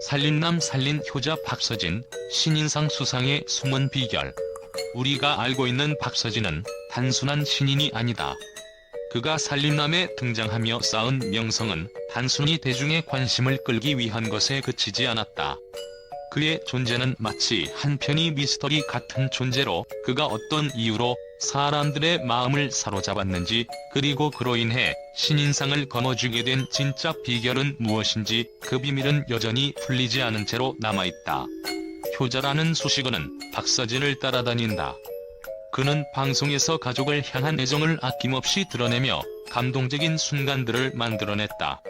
살린남 살린 효자 박서진, 신인상 수상의 숨은 비결. 우리가 알고 있는 박서진은 단순한 신인이 아니다. 그가 살림남에 등장하며 쌓은 명성은 단순히 대중의 관심을 끌기 위한 것에 그치지 않았다. 그의 존재는 마치 한 편의 미스터리 같은 존재로 그가 어떤 이유로 사람들의 마음을 사로잡았는지 그리고 그로 인해 신인상을 거머쥐게 된 진짜 비결은 무엇인지 그 비밀은 여전히 풀리지 않은 채로 남아있다. 효자라는 수식어는 박서진을 따라다닌다. 그는 방송에서 가족을 향한 애정을 아낌없이 드러내며 감동적인 순간들을 만들어냈다.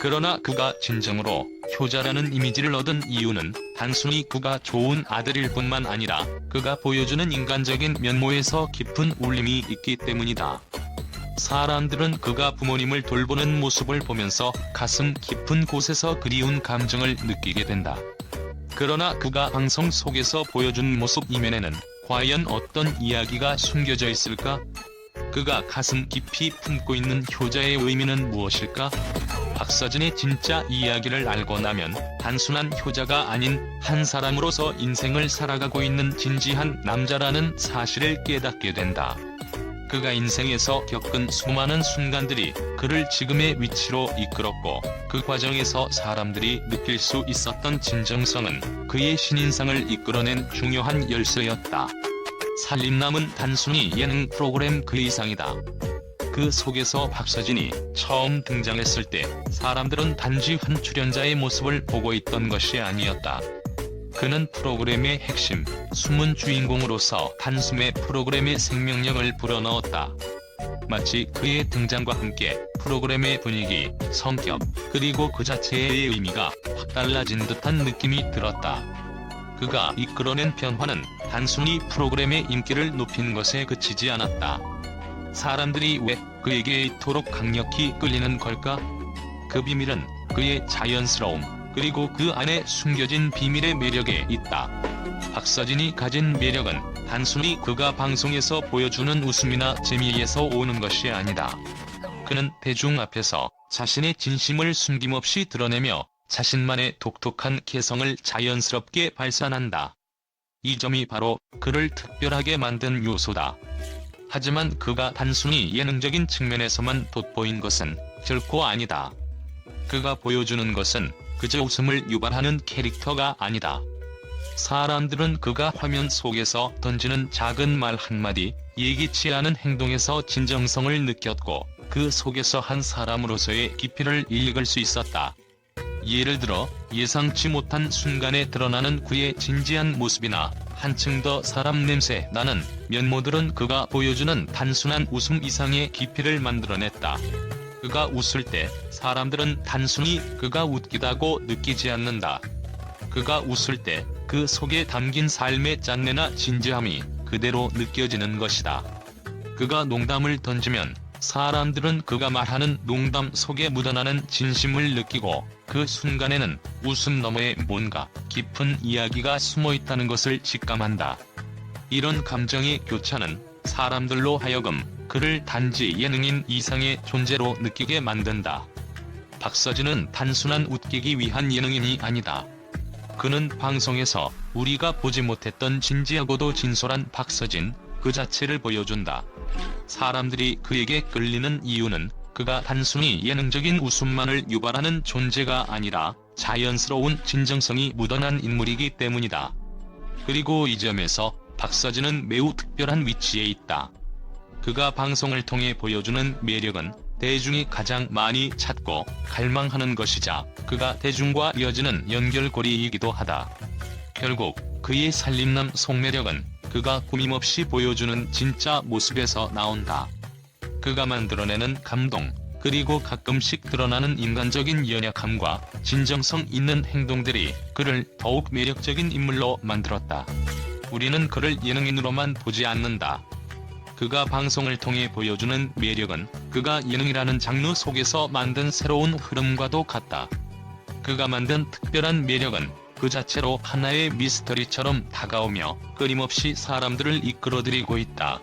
그러나 그가 진정으로 효자라는 이미지를 얻은 이유는 단순히 그가 좋은 아들일 뿐만 아니라 그가 보여주는 인간적인 면모에서 깊은 울림이 있기 때문이다. 사람들은 그가 부모님을 돌보는 모습을 보면서 가슴 깊은 곳에서 그리운 감정을 느끼게 된다. 그러나 그가 방송 속에서 보여준 모습 이면에는 과연 어떤 이야기가 숨겨져 있을까? 그가 가슴 깊이 품고 있는 효자의 의미는 무엇일까? 박서진의 진짜 이야기를 알고 나면 단순한 효자가 아닌 한 사람으로서 인생을 살아가고 있는 진지한 남자라는 사실을 깨닫게 된다. 그가 인생에서 겪은 수많은 순간들이 그를 지금의 위치로 이끌었고 그 과정에서 사람들이 느낄 수 있었던 진정성은 그의 신인상을 이끌어낸 중요한 열쇠였다. 살림남은 단순히 예능 프로그램 그 이상이다. 그 속에서 박서진이 처음 등장했을 때 사람들은 단지 한 출연자의 모습을 보고 있던 것이 아니었다. 그는 프로그램의 핵심, 숨은 주인공으로서 단숨에 프로그램의 생명력을 불어넣었다. 마치 그의 등장과 함께 프로그램의 분위기, 성격, 그리고 그 자체의 의미가 확 달라진 듯한 느낌이 들었다. 그가 이끌어낸 변화는 단순히 프로그램의 인기를 높인 것에 그치지 않았다. 사람들이 왜 그에게 이토록 강력히 끌리는 걸까? 그 비밀은 그의 자연스러움, 그리고 그 안에 숨겨진 비밀의 매력에 있다. 박서진이 가진 매력은 단순히 그가 방송에서 보여주는 웃음이나 재미에서 오는 것이 아니다. 그는 대중 앞에서 자신의 진심을 숨김없이 드러내며 자신만의 독특한 개성을 자연스럽게 발산한다. 이 점이 바로 그를 특별하게 만든 요소다. 하지만 그가 단순히 예능적인 측면에서만 돋보인 것은 결코 아니다. 그가 보여주는 것은 그저 웃음을 유발하는 캐릭터가 아니다. 사람들은 그가 화면 속에서 던지는 작은 말 한마디, 예기치 않은 행동에서 진정성을 느꼈고 그 속에서 한 사람으로서의 깊이를 읽을 수 있었다. 예를 들어 예상치 못한 순간에 드러나는 그의 진지한 모습이나 한층 더 사람 냄새 나는 면모들은 그가 보여주는 단순한 웃음 이상의 깊이를 만들어냈다. 그가 웃을 때 사람들은 단순히 그가 웃기다고 느끼지 않는다. 그가 웃을 때 그 속에 담긴 삶의 짠내나 진지함이 그대로 느껴지는 것이다. 그가 농담을 던지면 사람들은 그가 말하는 농담 속에 묻어나는 진심을 느끼고 그 순간에는 웃음 너머에 뭔가 깊은 이야기가 숨어 있다는 것을 직감한다. 이런 감정의 교차는 사람들로 하여금 그를 단지 예능인 이상의 존재로 느끼게 만든다. 박서진은 단순한 웃기기 위한 예능인이 아니다. 그는 방송에서 우리가 보지 못했던 진지하고도 진솔한 박서진 그 자체를 보여준다. 사람들이 그에게 끌리는 이유는 그가 단순히 예능적인 웃음만을 유발하는 존재가 아니라 자연스러운 진정성이 묻어난 인물이기 때문이다. 그리고 이 점에서 박서진은 매우 특별한 위치에 있다. 그가 방송을 통해 보여주는 매력은 대중이 가장 많이 찾고 갈망하는 것이자 그가 대중과 이어지는 연결고리이기도 하다. 결국 그의 살림남 속매력은 그가 꾸밈없이 보여주는 진짜 모습에서 나온다. 그가 만들어내는 감동, 그리고 가끔씩 드러나는 인간적인 연약함과 진정성 있는 행동들이 그를 더욱 매력적인 인물로 만들었다. 우리는 그를 예능인으로만 보지 않는다. 그가 방송을 통해 보여주는 매력은 그가 예능이라는 장르 속에서 만든 새로운 흐름과도 같다. 그가 만든 특별한 매력은 그 자체로 하나의 미스터리처럼 다가오며 끊임없이 사람들을 이끌어들이고 있다.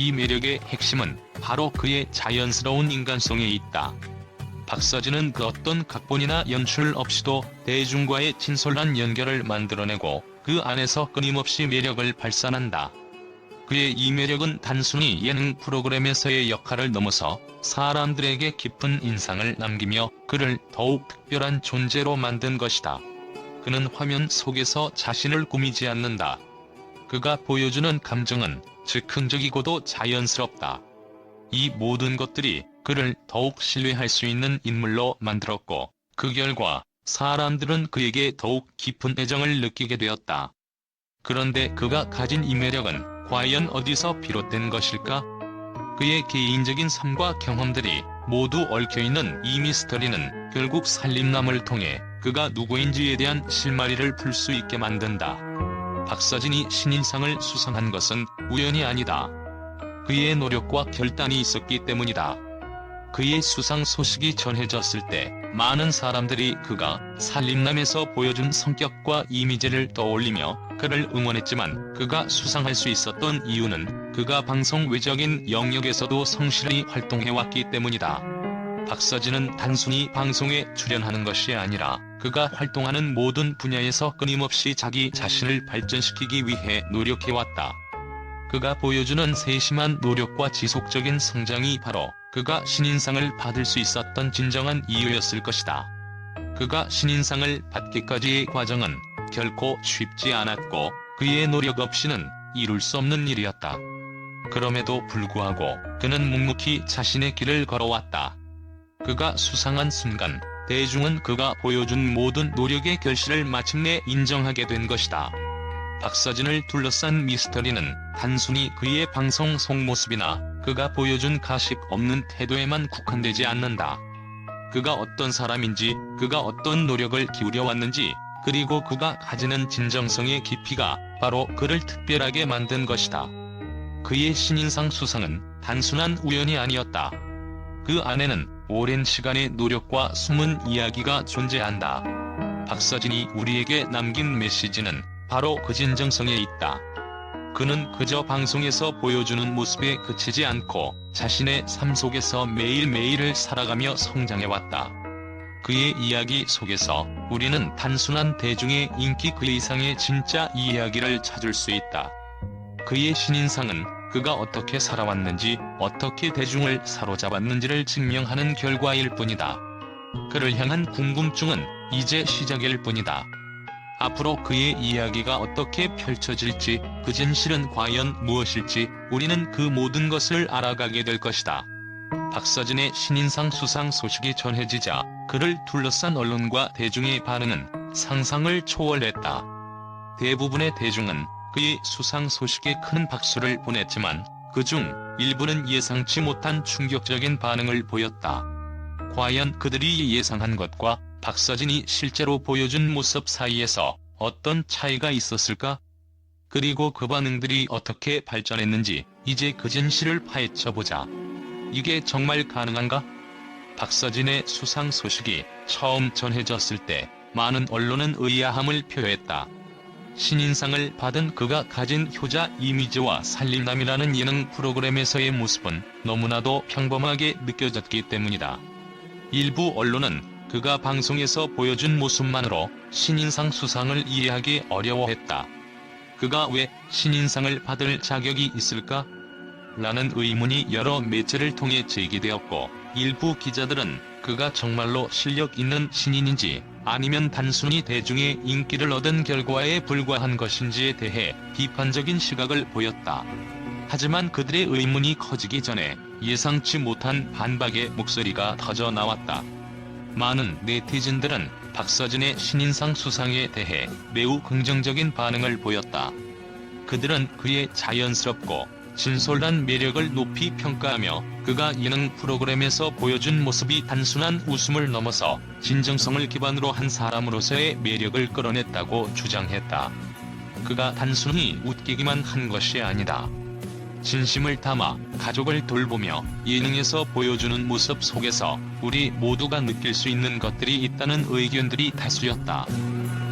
이 매력의 핵심은 바로 그의 자연스러운 인간성에 있다. 박서진은 그 어떤 각본이나 연출 없이도 대중과의 진솔한 연결을 만들어내고 그 안에서 끊임없이 매력을 발산한다. 그의 이 매력은 단순히 예능 프로그램에서의 역할을 넘어서 사람들에게 깊은 인상을 남기며 그를 더욱 특별한 존재로 만든 것이다. 그는 화면 속에서 자신을 꾸미지 않는다. 그가 보여주는 감정은 즉흥적이고도 자연스럽다. 이 모든 것들이 그를 더욱 신뢰할 수 있는 인물로 만들었고, 그 결과 사람들은 그에게 더욱 깊은 애정을 느끼게 되었다. 그런데 그가 가진 이 매력은 과연 어디서 비롯된 것일까? 그의 개인적인 삶과 경험들이 모두 얽혀있는 이 미스터리는 결국 살림남을 통해 그가 누구인지에 대한 실마리를 풀 수 있게 만든다. 박서진이 신인상을 수상한 것은 우연이 아니다. 그의 노력과 결단이 있었기 때문이다. 그의 수상 소식이 전해졌을 때 많은 사람들이 그가 살림남에서 보여준 성격과 이미지를 떠올리며 그를 응원했지만 그가 수상할 수 있었던 이유는 그가 방송 외적인 영역에서도 성실히 활동해왔기 때문이다. 박서진은 단순히 방송에 출연하는 것이 아니라 그가 활동하는 모든 분야에서 끊임없이 자기 자신을 발전시키기 위해 노력해왔다. 그가 보여주는 세심한 노력과 지속적인 성장이 바로 그가 신인상을 받을 수 있었던 진정한 이유였을 것이다. 그가 신인상을 받기까지의 과정은 결코 쉽지 않았고 그의 노력 없이는 이룰 수 없는 일이었다. 그럼에도 불구하고 그는 묵묵히 자신의 길을 걸어왔다. 그가 수상한 순간 대중은 그가 보여준 모든 노력의 결실을 마침내 인정하게 된 것이다. 박서진을 둘러싼 미스터리는 단순히 그의 방송 속모습이나 그가 보여준 가식 없는 태도에만 국한되지 않는다. 그가 어떤 사람인지, 그가 어떤 노력을 기울여 왔는지, 그리고 그가 가지는 진정성의 깊이가 바로 그를 특별하게 만든 것이다. 그의 신인상 수상은 단순한 우연이 아니었다. 그 안에는 오랜 시간의 노력과 숨은 이야기가 존재한다. 박서진이 우리에게 남긴 메시지는 바로 그 진정성에 있다. 그는 그저 방송에서 보여주는 모습에 그치지 않고 자신의 삶 속에서 매일매일을 살아가며 성장해왔다. 그의 이야기 속에서 우리는 단순한 대중의 인기 그 이상의 진짜 이야기를 찾을 수 있다. 그의 신인상은 그가 어떻게 살아왔는지, 어떻게 대중을 사로잡았는지를 증명하는 결과일 뿐이다. 그를 향한 궁금증은 이제 시작일 뿐이다. 앞으로 그의 이야기가 어떻게 펼쳐질지, 그 진실은 과연 무엇일지, 우리는 그 모든 것을 알아가게 될 것이다. 박서진의 신인상 수상 소식이 전해지자 그를 둘러싼 언론과 대중의 반응은 상상을 초월했다. 대부분의 대중은 그의 수상 소식에 큰 박수를 보냈지만 그중 일부는 예상치 못한 충격적인 반응을 보였다. 과연 그들이 예상한 것과 박서진이 실제로 보여준 모습 사이에서 어떤 차이가 있었을까? 그리고 그 반응들이 어떻게 발전했는지 이제 그 진실을 파헤쳐보자. 이게 정말 가능한가? 박서진의 수상 소식이 처음 전해졌을 때 많은 언론은 의아함을 표했다. 신인상을 받은 그가 가진 효자 이미지와 살림남이라는 예능 프로그램에서의 모습은 너무나도 평범하게 느껴졌기 때문이다. 일부 언론은 그가 방송에서 보여준 모습만으로 신인상 수상을 이해하기 어려워했다. 그가 왜 신인상을 받을 자격이 있을까? 라는 의문이 여러 매체를 통해 제기되었고 일부 기자들은 그가 정말로 실력 있는 신인인지 아니면 단순히 대중의 인기를 얻은 결과에 불과한 것인지에 대해 비판적인 시각을 보였다. 하지만 그들의 의문이 커지기 전에 예상치 못한 반박의 목소리가 터져 나왔다. 많은 네티즌들은 박서진의 신인상 수상에 대해 매우 긍정적인 반응을 보였다. 그들은 그의 자연스럽고 진솔한 매력을 높이 평가하며 그가 예능 프로그램에서 보여준 모습이 단순한 웃음을 넘어서 진정성을 기반으로 한 사람으로서의 매력을 끌어냈다고 주장했다. 그가 단순히 웃기기만 한 것이 아니다. 진심을 담아 가족을 돌보며 예능에서 보여주는 모습 속에서 우리 모두가 느낄 수 있는 것들이 있다는 의견들이 다수였다.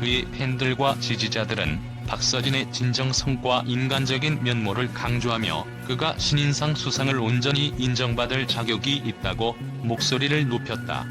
그의 팬들과 지지자들은 박서진의 진정성과 인간적인 면모를 강조하며 그가 신인상 수상을 온전히 인정받을 자격이 있다고 목소리를 높였다.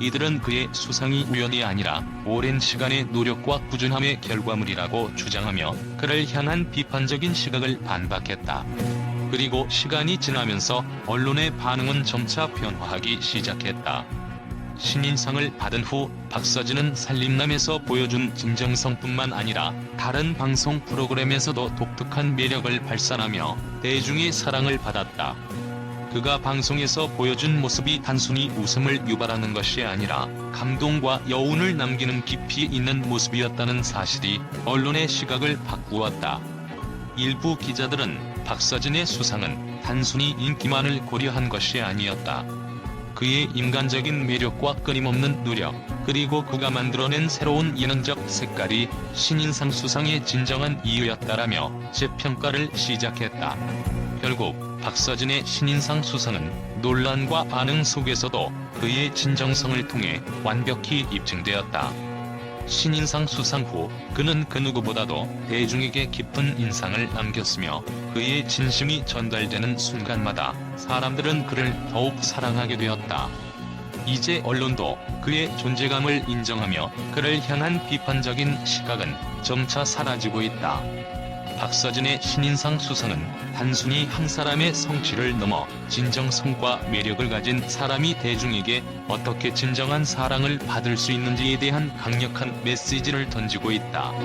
이들은 그의 수상이 우연이 아니라 오랜 시간의 노력과 꾸준함의 결과물이라고 주장하며 그를 향한 비판적인 시각을 반박했다. 그리고 시간이 지나면서 언론의 반응은 점차 변화하기 시작했다. 신인상을 받은 후 박서진은 살림남에서 보여준 진정성뿐만 아니라 다른 방송 프로그램에서도 독특한 매력을 발산하며 대중의 사랑을 받았다. 그가 방송에서 보여준 모습이 단순히 웃음을 유발하는 것이 아니라 감동과 여운을 남기는 깊이 있는 모습이었다는 사실이 언론의 시각을 바꾸었다. 일부 기자들은 박서진의 수상은 단순히 인기만을 고려한 것이 아니었다. 그의 인간적인 매력과 끊임없는 노력, 그리고 그가 만들어낸 새로운 예능적 색깔이 신인상 수상의 진정한 이유였다라며 재평가를 시작했다. 결국 박서진의 신인상 수상은 논란과 반응 속에서도 그의 진정성을 통해 완벽히 입증되었다. 신인상 수상 후 그는 그 누구보다도 대중에게 깊은 인상을 남겼으며 그의 진심이 전달되는 순간마다 사람들은 그를 더욱 사랑하게 되었다. 이제 언론도 그의 존재감을 인정하며 그를 향한 비판적인 시각은 점차 사라지고 있다. 박서진의 신인상 수상은 단순히 한 사람의 성취를 넘어 진정성과 매력을 가진 사람이 대중에게 어떻게 진정한 사랑을 받을 수 있는지에 대한 강력한 메시지를 던지고 있다.